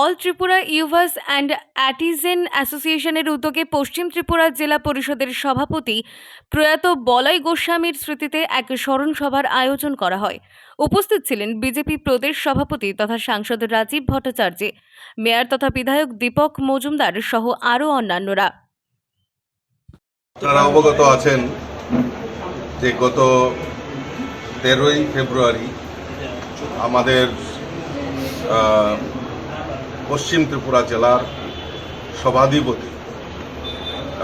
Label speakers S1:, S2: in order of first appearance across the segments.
S1: All Tripura weavers and artisan অ্যাসোসিয়েশনের উদ্যোগে পশ্চিম ত্রিপুরা জেলা পরিষদের সভাপতি প্রয়াত বলয় গোস্বামীর স্মৃতিতে এক স্মরণ সভার আয়োজন করা হয়। উপস্থিত ছিলেন বিজেপি প্রদেশ সভাপতি তথা সাংসদ রাজীব ভট্টাচার্য। মেয়র তথা বিধায়ক দীপক মজুমদার সহ আরও অন্যান্যরা।
S2: আপনারা অবগত আছেন যে গত তেরোই ফেব্রুয়ারি আমাদের পশ্চিম ত্রিপুরা জেলার সভাধিপতি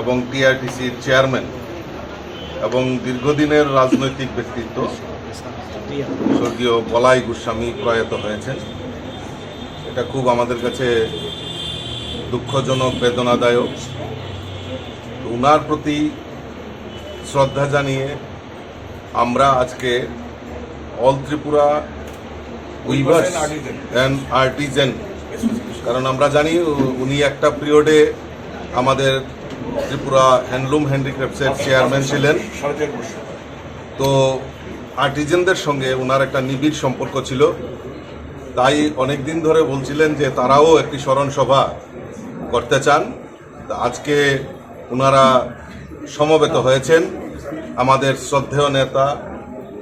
S2: এবং টিআরটিসির চেয়ারম্যান এবং দীর্ঘদিনের রাজনৈতিক ব্যক্তিত্ব স্বর্গীয় বলাই গোস্বামী প্রয়াত হয়েছেন। এটা খুব আমাদের কাছে দুঃখজনক বেদনাদায়ক। ওনার প্রতি শ্রদ্ধা জানিয়ে আমরা আজকে all Tripura weavers and artisan কারণ আমরা জানি উনি একটা পিরিয়ডে আমাদের ত্রিপুরা হ্যান্ডলুম হ্যান্ডিক্রাফটসের চেয়ারম্যান ছিলেন। তো আর্টিজেনদের সঙ্গে ওনার একটা নিবিড় সম্পর্ক ছিল। তাই অনেক দিন ধরে বলছিলেন যে তারাও একটি স্মরণ সভা করতে চান। আজকে ওনারা সমবেত হয়েছেন। আমাদের শ্রদ্ধেয় নেতা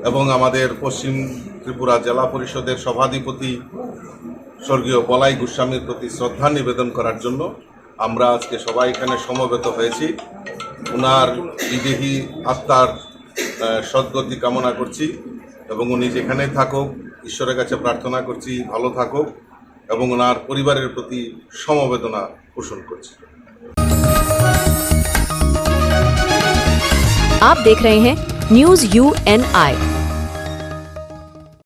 S2: এবং আমাদের পশ্চিম ত্রিপুরা জেলা পরিষদের সভাধিপতি স্বর্গীয় বলাই গোস্বামীর প্রতি শ্রদ্ধা নিবেদন করার জন্য আমরা আজকে সবাই এখানে সমবেত হয়েছি ওনার বিদেহী আত্মার আহ, সদ্গতি কামনা করছি এবং উনি যেখানেই থাকুক ঈশ্বরের কাছে প্রার্থনা করছি ভালো থাকুক এবং ওনার পরিবারের প্রতি সমবেদনা পোষণ করছি
S3: आप देख रहे हैं न्यूज यू एन आई